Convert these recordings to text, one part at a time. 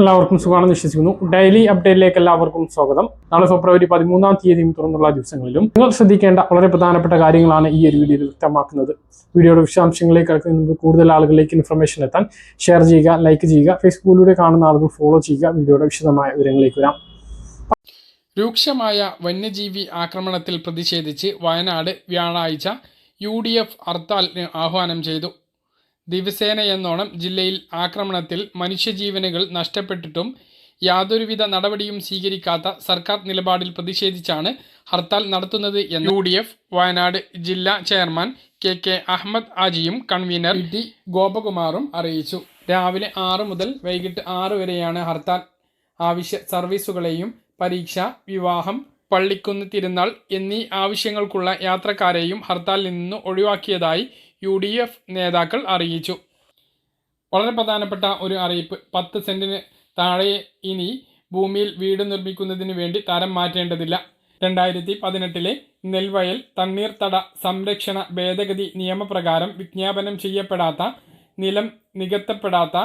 എല്ലാവർക്കും സുഖമാണെന്ന് വിശ്വസിക്കുന്നു. ഡെയിലി അപ്ഡേറ്റിലേക്ക് എല്ലാവർക്കും സ്വാഗതം. നാളെ ഫെബ്രുവരി പതിമൂന്നാം തീയതിയും തുറന്നുള്ള ദിവസങ്ങളിലും നിങ്ങൾ ശ്രദ്ധിക്കേണ്ട വളരെ പ്രധാനപ്പെട്ട കാര്യങ്ങളാണ് ഈ ഒരു വീഡിയോയിൽ വ്യക്തമാക്കുന്നത്. വീഡിയോയുടെ വിശദാംശങ്ങളിലേക്ക് കൂടുതൽ ആളുകളിലേക്ക് ഇൻഫർമേഷൻ എത്താൻ ഷെയർ ചെയ്യുക ലൈക്ക് ചെയ്യുക ഫേസ്ബുക്കിലൂടെ കാണുന്ന ആളുകൾ ഫോളോ ചെയ്യുക വീഡിയോയുടെ വിശദമായ വിവരങ്ങളിലേക്ക് വരാം. രൂക്ഷമായ വന്യജീവി ആക്രമണത്തിൽ പ്രതിഷേധിച്ച് വയനാട് വ്യാഴാഴ്ച യു ഡി എഫ് ഹർത്താലിന് ആഹ്വാനം ചെയ്തു. ദിവസേനയെന്നോണം ജില്ലയിൽ ആക്രമണത്തിൽ മനുഷ്യജീവനുകൾ നഷ്ടപ്പെട്ടിട്ടും യാതൊരുവിധ നടപടിയും സ്വീകരിക്കാത്ത സർക്കാർ നിലപാടിൽ പ്രതിഷേധിച്ചാണ് ഹർത്താൽ നടത്തുന്നത് എന്ന് യു ഡി എഫ് വയനാട് ജില്ലാ ചെയർമാൻ കെ കെ അഹമ്മദ് ആജിയും കൺവീനർ ടി ഗോപകുമാറും അറിയിച്ചു. രാവിലെ ആറ് മുതൽ വൈകിട്ട് ആറ് വരെയാണ് ഹർത്താൽ. ആവശ്യ സർവീസുകളെയും പരീക്ഷ വിവാഹം പള്ളിക്കുന്ന് തിരുനാൾ എന്നീ ആവശ്യങ്ങൾക്കുള്ള യാത്രക്കാരെയും ഹർത്താലിൽ നിന്ന് ഒഴിവാക്കിയതായി യു ഡി എഫ് നേതാക്കൾ അറിയിച്ചു. വളരെ പ്രധാനപ്പെട്ട ഒരു അറിയിപ്പ് പത്ത് സെന്റിന് താഴെ ഇനി ഭൂമിയിൽ വീട് നിർമ്മിക്കുന്നതിന് വേണ്ടി തരം മാറ്റേണ്ടതില്ല. രണ്ടായിരത്തി പതിനെട്ടിലെ നെൽവയൽ തണ്ണീർത്തട സംരക്ഷണ ഭേദഗതി നിയമപ്രകാരം വിജ്ഞാപനം ചെയ്യപ്പെടാത്ത നിലം നികത്തപ്പെടാത്ത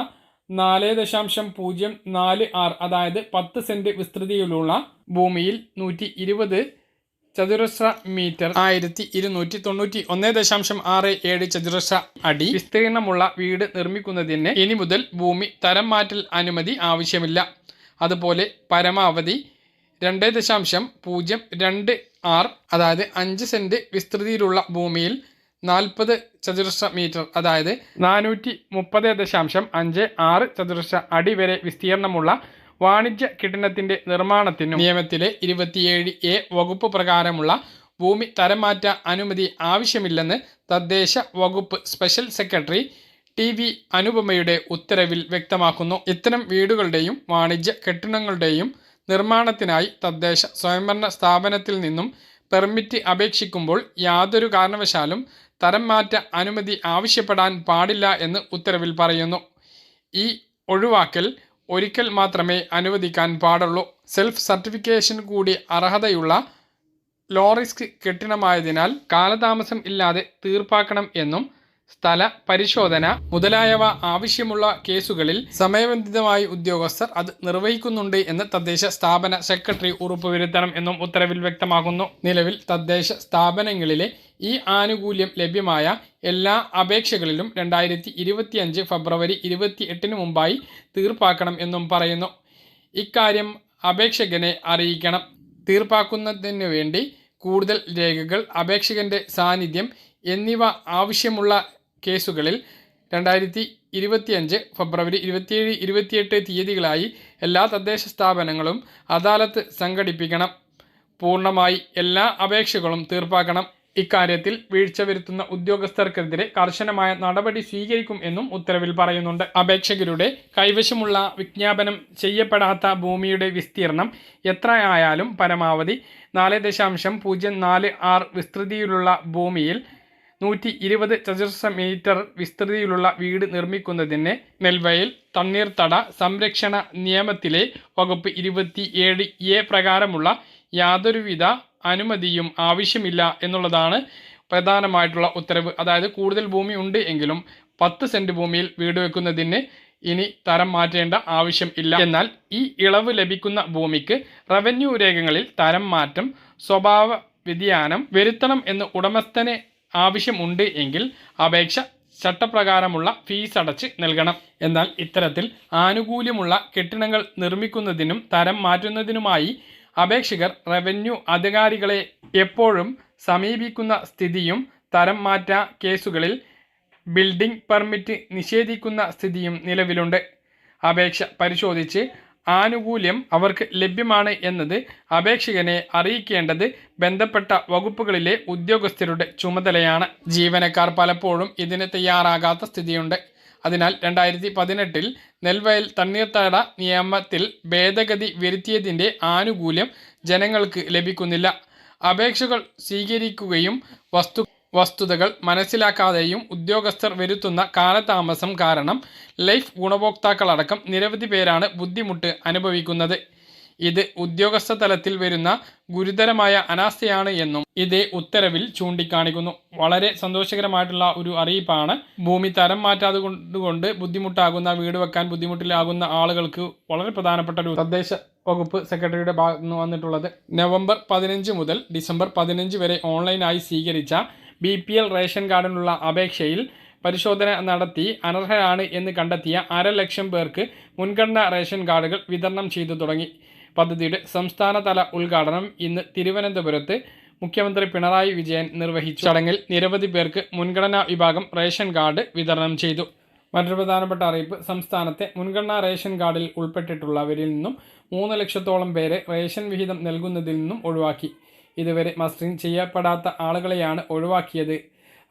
നാല് ദശാംശം പൂജ്യം നാല് ആറ് അതായത് പത്ത് സെന്റ് വിസ്തൃതിയിലുള്ള ഭൂമിയിൽ നൂറ്റി ഇരുപത് ചതുരശ്ര മീറ്റർ. ആയിരത്തി ഇരുന്നൂറ്റി തൊണ്ണൂറ്റി ഒന്ന് ദശാംശം ആറ് ഏഴ് ചതുരശ്ര അടി. വിസ്തീർണമുള്ള വീട് നിർമ്മിക്കുന്നതിന് ഇനി മുതൽ ഭൂമി തരം മാറ്റൽ അനുമതി ആവശ്യമില്ല. അതുപോലെ പരമാവധി രണ്ട് ദശാംശം പൂജ്യം രണ്ട് ആറ് അതായത് അഞ്ച് സെന്റ് വിസ്തൃതിയിലുള്ള ഭൂമിയിൽ നാൽപ്പത് ചതുരശ്ര മീറ്റർ അതായത് നാനൂറ്റി മുപ്പത് ദശാംശം അഞ്ച് ആറ് ചതുരശ്ര അടി വരെ വിസ്തീർണമുള്ള വാണിജ്യ കെട്ടിടത്തിന്റെ നിർമ്മാണത്തിനും നിയമത്തിലെ ഇരുപത്തിയേഴ് എ വകുപ്പ് പ്രകാരമുള്ള ഭൂമി തരംമാറ്റ അനുമതി ആവശ്യമില്ലെന്ന് തദ്ദേശ വകുപ്പ് സ്പെഷ്യൽ സെക്രട്ടറി ടി വി അനുപമയുടെ ഉത്തരവിൽ വ്യക്തമാക്കുന്നു. ഇത്തരം വീടുകളുടെയും വാണിജ്യ കെട്ടിടങ്ങളുടെയും നിർമ്മാണത്തിനായി തദ്ദേശ സ്വയംഭരണ സ്ഥാപനത്തിൽ നിന്നും പെർമിറ്റ് അപേക്ഷിക്കുമ്പോൾ യാതൊരു കാരണവശാലും തരം മാറ്റ അനുമതി ആവശ്യപ്പെടാൻ പാടില്ല എന്ന് ഉത്തരവിൽ പറയുന്നു. ഈ ഒഴിവാക്കൽ ഒരിക്കൽ മാത്രമേ അനുവദിക്കാൻ പാടുള്ളൂ. സെൽഫ് സർട്ടിഫിക്കേഷൻ കൂടി അർഹതയുള്ള ലോ റിസ്ക് കെട്ടിടമായതിനാൽ കാലതാമസം ഇല്ലാതെ തീർപ്പാക്കണം എന്നും സ്ഥല പരിശോധന മുതലായവ ആവശ്യമുള്ള കേസുകളിൽ സമയബന്ധിതമായി ഉദ്യോഗസ്ഥർ അത് നിർവഹിക്കുന്നുണ്ട് എന്ന് തദ്ദേശ സ്ഥാപന സെക്രട്ടറി ഉറപ്പുവരുത്തണം എന്നും ഉത്തരവിൽ വ്യക്തമാക്കുന്നു. നിലവിൽ തദ്ദേശ സ്ഥാപനങ്ങളിലെ ഈ ആനുകൂല്യം ലഭ്യമായ എല്ലാ അപേക്ഷകളിലും രണ്ടായിരത്തി ഇരുപത്തിയഞ്ച് ഫെബ്രുവരി ഇരുപത്തി എട്ടിന് മുമ്പായി തീർപ്പാക്കണം എന്നും പറയുന്നു. ഇക്കാര്യം അപേക്ഷകനെ അറിയിക്കണം. തീർപ്പാക്കുന്നതിന് വേണ്ടി കൂടുതൽ രേഖകൾ അപേക്ഷകന്റെ സാന്നിധ്യം എന്നിവ ആവശ്യമുള്ള കേസുകളിൽ രണ്ടായിരത്തി ഇരുപത്തിയഞ്ച് ഫെബ്രുവരി ഇരുപത്തിയേഴ് ഇരുപത്തിയെട്ട് തീയതികളായി എല്ലാ തദ്ദേശ സ്ഥാപനങ്ങളും അദാലത്ത് സംഘടിപ്പിക്കണം. പൂർണമായി എല്ലാ അപേക്ഷകളും തീർപ്പാക്കണം. ഇക്കാര്യത്തിൽ വീഴ്ച വരുത്തുന്ന ഉദ്യോഗസ്ഥർക്കെതിരെ കർശനമായ നടപടി സ്വീകരിക്കും എന്നും ഉത്തരവിൽ പറയുന്നുണ്ട്. അപേക്ഷകരുടെ കൈവശമുള്ള വിജ്ഞാപനം ചെയ്യപ്പെടാത്ത ഭൂമിയുടെ വിസ്തീർണം എത്രയായാലും പരമാവധി നാല് ദശാംശം പൂജ്യം നാല് ആറ് വിസ്തൃതിയിലുള്ള ഭൂമിയിൽ നൂറ്റി ഇരുപത് ചതുരശ്ര മീറ്റർ വിസ്തൃതിയിലുള്ള വീട് നിർമ്മിക്കുന്നതിന് നെൽവയൽ തണ്ണീർത്തട സംരക്ഷണ നിയമത്തിലെ വകുപ്പ് ഇരുപത്തി ഏഴ് എ പ്രകാരമുള്ള യാതൊരുവിധ അനുമതിയും ആവശ്യമില്ല എന്നുള്ളതാണ് പ്രധാനമായിട്ടുള്ള ഉത്തരവ്. അതായത് കൂടുതൽ ഭൂമി ഉണ്ട് എങ്കിലും പത്ത് സെന്റ് ഭൂമിയിൽ വീട് വെക്കുന്നതിന് ഇനി തരം മാറ്റേണ്ട ആവശ്യം ഇല്ല. എന്നാൽ ഈ ഇളവ് ലഭിക്കുന്ന ഭൂമിക്ക് റവന്യൂ രേഖകളിൽ തരം മാറ്റം സ്വഭാവ വ്യതിയാനം വരുത്തണം എന്ന് ഉടമസ്ഥന് ആവശ്യമുണ്ട് എങ്കിൽ അപേക്ഷ ചട്ടപ്രകാരമുള്ള ഫീസ് അടച്ച് നൽകണം. എന്നാൽ ഇത്തരത്തിൽ ആനുകൂല്യമുള്ള കെട്ടിടങ്ങൾ നിർമ്മിക്കുന്നതിനും തരം മാറ്റുന്നതിനുമായി അപേക്ഷകർ റവന്യൂ അധികാരികളെ എപ്പോഴും സമീപിക്കുന്ന സ്ഥിതിയും തരം മാറ്റ കേസുകളിൽ ബിൽഡിംഗ് പെർമിറ്റ് നിഷേധിക്കുന്ന സ്ഥിതിയും നിലവിലുണ്ട്. അപേക്ഷ പരിശോധിച്ച് ആനുകൂല്യം അവർക്ക് ലഭ്യമാണ് എന്നത് അപേക്ഷകനെ അറിയിക്കേണ്ടത് ബന്ധപ്പെട്ട വകുപ്പുകളിലെ ഉദ്യോഗസ്ഥരുടെ ചുമതലയാണ്. ജീവനക്കാർ പലപ്പോഴും ഇതിന് തയ്യാറാകാത്ത സ്ഥിതിയുണ്ട്. അതിനാൽ രണ്ടായിരത്തി പതിനെട്ടിൽ നെൽവയൽ തണ്ണീർത്തട നിയമത്തിൽ ഭേദഗതി വരുത്തിയതിന്റെ ആനുകൂല്യം ജനങ്ങൾക്ക് ലഭിക്കുന്നില്ല. അപേക്ഷകൾ സ്വീകരിക്കുകയും വസ്തു വസ്തുതകൾ മനസ്സിലാക്കാതെയും ഉദ്യോഗസ്ഥർ വരുത്തുന്ന കാലതാമസം കാരണം ലൈഫ് ഗുണഭോക്താക്കളടക്കം നിരവധി പേരാണ് ബുദ്ധിമുട്ട് അനുഭവിക്കുന്നത്. ഇത് ഉദ്യോഗസ്ഥ തലത്തിൽ വരുന്ന ഗുരുതരമായ അനാസ്ഥയാണ് എന്നും ഇതേ ഉത്തരവിൽ ചൂണ്ടിക്കാണിക്കുന്നു. വളരെ സന്തോഷകരമായിട്ടുള്ള ഒരു അറിയിപ്പാണ്. ഭൂമി തരം മാറ്റാതെ കൊണ്ട് ബുദ്ധിമുട്ടാകുന്ന വീട് വെക്കാൻ ബുദ്ധിമുട്ടിലാകുന്ന ആളുകൾക്ക് വളരെ പ്രധാനപ്പെട്ട ഒരു തദ്ദേശ വകുപ്പ് സെക്രട്ടറിയുടെ ഭാഗത്ത് നിന്ന് വന്നിട്ടുള്ളത്. നവംബർ പതിനഞ്ച് മുതൽ ഡിസംബർ പതിനഞ്ച് വരെ ഓൺലൈനായി സ്വീകരിച്ച ബി പി എൽ റേഷൻ കാർഡിനുള്ള അപേക്ഷയിൽ പരിശോധന നടത്തി അനർഹരാണ് എന്ന് കണ്ടെത്തിയ അര ലക്ഷം പേർക്ക് മുൻഗണനാ റേഷൻ കാർഡുകൾ വിതരണം ചെയ്തു തുടങ്ങി. പദ്ധതിയുടെ സംസ്ഥാനതല ഉദ്ഘാടനം ഇന്ന് തിരുവനന്തപുരത്ത് മുഖ്യമന്ത്രി പിണറായി വിജയൻ നിർവഹിച്ചു. ചടങ്ങിൽ നിരവധി പേർക്ക് മുൻഗണനാ വിഭാഗം റേഷൻ കാർഡ് വിതരണം ചെയ്തു. മറ്റൊരു പ്രധാനപ്പെട്ട അറിയിപ്പ് സംസ്ഥാനത്തെ മുൻഗണനാ റേഷൻ കാർഡിൽ ഉൾപ്പെട്ടിട്ടുള്ളവരിൽ നിന്നും മൂന്ന് ലക്ഷത്തോളം പേരെ റേഷൻ വിഹിതം നൽകുന്നതിൽ നിന്നും ഒഴിവാക്കി. ഇതുവരെ മസ്റ്ററിംഗ് ചെയ്യപ്പെടാത്ത ആളുകളെയാണ് ഒഴിവാക്കിയത്.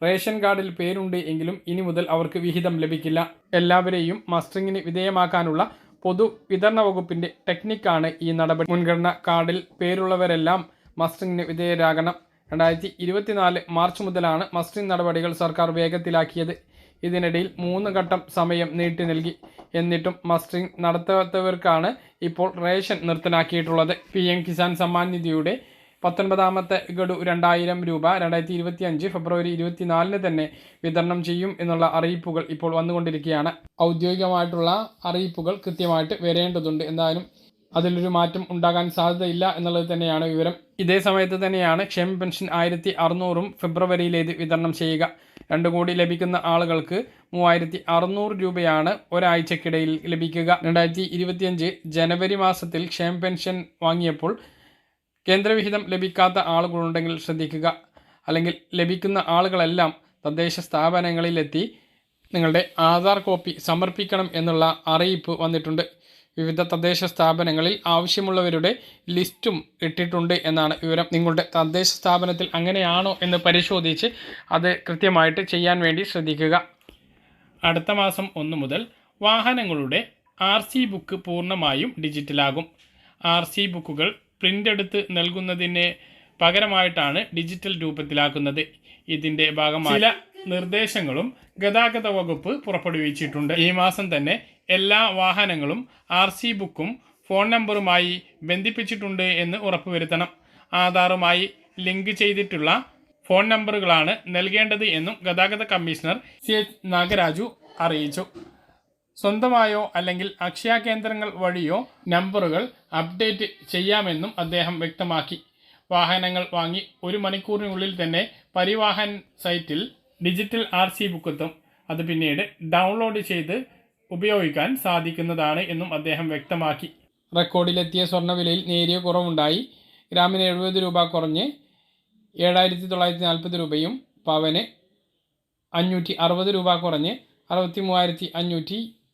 റേഷൻ കാർഡിൽ പേരുണ്ട് എങ്കിലും ഇനി മുതൽ അവർക്ക് വിഹിതം ലഭിക്കില്ല. എല്ലാവരെയും മസ്റ്ററിങ്ങിന് വിധേയമാക്കാനുള്ള പൊതു വിതരണ വകുപ്പിന്റെ ടെക്നിക്കാണ് ഈ നടപടി. മുൻഗണന കാർഡിൽ പേരുള്ളവരെല്ലാം മസ്റ്ററിങ്ങിന് വിധേയരാകണം. രണ്ടായിരത്തി ഇരുപത്തിനാല് മാർച്ച് മുതലാണ് മസ്റ്ററിംഗ് നടപടികൾ സർക്കാർ വേഗത്തിലാക്കിയത്. ഇതിനിടയിൽ മൂന്ന് ഘട്ടം സമയം നീട്ടി നൽകി. എന്നിട്ടും മസ്റ്ററിംഗ് നടത്താത്തവർക്കാണ് ഇപ്പോൾ റേഷൻ നിർത്തലാക്കിയിട്ടുള്ളത്. പി കിസാൻ സമ്മാൻ നിധിയുടെ പത്തൊൻപതാമത്തെ ഗഡു രണ്ടായിരം രൂപ രണ്ടായിരത്തി ഇരുപത്തി അഞ്ച് ഫെബ്രുവരി ഇരുപത്തിനാലിന് തന്നെ വിതരണം ചെയ്യും എന്നുള്ള അറിയിപ്പുകൾ ഇപ്പോൾ വന്നുകൊണ്ടിരിക്കുകയാണ്. ഔദ്യോഗികമായിട്ടുള്ള അറിയിപ്പുകൾ കൃത്യമായിട്ട് വരേണ്ടതുണ്ട്. എന്തായാലും അതിലൊരു മാറ്റം ഉണ്ടാകാൻ സാധ്യതയില്ല എന്നുള്ളത് തന്നെയാണ് വിവരം. ഇതേ സമയത്ത് തന്നെയാണ് ക്ഷേമ പെൻഷൻ ആയിരത്തി അറുന്നൂറും ഫെബ്രുവരിയിലേത് വിതരണം ചെയ്യുക. രണ്ടു കോടി ലഭിക്കുന്ന ആളുകൾക്ക് മൂവായിരത്തി അറുന്നൂറ് രൂപയാണ് ഒരാഴ്ചക്കിടയിൽ ലഭിക്കുക. രണ്ടായിരത്തി ഇരുപത്തിയഞ്ച് ജനുവരി മാസത്തിൽ ക്ഷേമ പെൻഷൻ വാങ്ങിയപ്പോൾ കേന്ദ്രവിഹിതം ലഭിക്കാത്ത ആളുകളുണ്ടെങ്കിൽ ശ്രദ്ധിക്കുക. അല്ലെങ്കിൽ ലഭിക്കുന്ന ആളുകളെല്ലാം തദ്ദേശ സ്ഥാപനങ്ങളിലെത്തി നിങ്ങളുടെ ആധാർ കോപ്പി സമർപ്പിക്കണം എന്നുള്ള അറിയിപ്പ് വന്നിട്ടുണ്ട്. വിവിധ തദ്ദേശ സ്ഥാപനങ്ങളിൽ ആവശ്യമുള്ളവരുടെ ലിസ്റ്റും ഇട്ടിട്ടുണ്ട് എന്നാണ് വിവരം. നിങ്ങളുടെ തദ്ദേശ സ്ഥാപനത്തിൽ അങ്ങനെയാണോ എന്ന് പരിശോധിച്ച് അത് കൃത്യമായിട്ട് ചെയ്യാൻ വേണ്ടി ശ്രദ്ധിക്കുക. അടുത്ത മാസം ഒന്ന് മുതൽ വാഹനങ്ങളുടെ ആർ ബുക്ക് പൂർണമായും ഡിജിറ്റലാകും. ആർ ബുക്കുകൾ പ്രിന്റ് എടുത്ത് നൽകുന്നതിന് പകരമായിട്ടാണ് ഡിജിറ്റൽ രൂപത്തിലാക്കുന്നത്. ഇതിന്റെ ഭാഗമായി ചില നിർദ്ദേശങ്ങളും ഗതാഗത വകുപ്പ് പുറപ്പെടുവിച്ചിട്ടുണ്ട്. ഈ മാസം തന്നെ എല്ലാ വാഹനങ്ങളും ആർ സി ബുക്കും ഫോൺ നമ്പറുമായി ബന്ധിപ്പിച്ചിട്ടുണ്ട് എന്ന് ഉറപ്പുവരുത്തണം. ആധാറുമായി ലിങ്ക് ചെയ്തിട്ടുള്ള ഫോൺ നമ്പറുകളാണ് നൽകേണ്ടത് എന്നും ഗതാഗത കമ്മീഷണർ സി എച്ച് നാഗരാജു അറിയിച്ചു. സ്വന്തമായോ അല്ലെങ്കിൽ അക്ഷയ കേന്ദ്രങ്ങൾ വഴിയോ നമ്പറുകൾ അപ്ഡേറ്റ് ചെയ്യാമെന്നും അദ്ദേഹം വ്യക്തമാക്കി. വാഹനങ്ങൾ വാങ്ങി ഒരു മണിക്കൂറിനുള്ളിൽ തന്നെ പരിവാഹൻ സൈറ്റിൽ ഡിജിറ്റൽ ആർ സി ബുക്കെത്തും. അത് പിന്നീട് ഡൗൺലോഡ് ചെയ്ത് ഉപയോഗിക്കാൻ സാധിക്കുന്നതാണ് എന്നും അദ്ദേഹം വ്യക്തമാക്കി. റെക്കോർഡിലെത്തിയ സ്വർണവിലയിൽ നേരിയ കുറവുണ്ടായി. ഗ്രാമിന് എഴുപത് രൂപ കുറഞ്ഞ് ഏഴായിരത്തി തൊള്ളായിരത്തി നാൽപ്പത് രൂപയും പവന് അഞ്ഞൂറ്റി അറുപത് രൂപ കുറഞ്ഞ് അറുപത്തി മൂവായിരത്തി അഞ്ഞൂറ്റി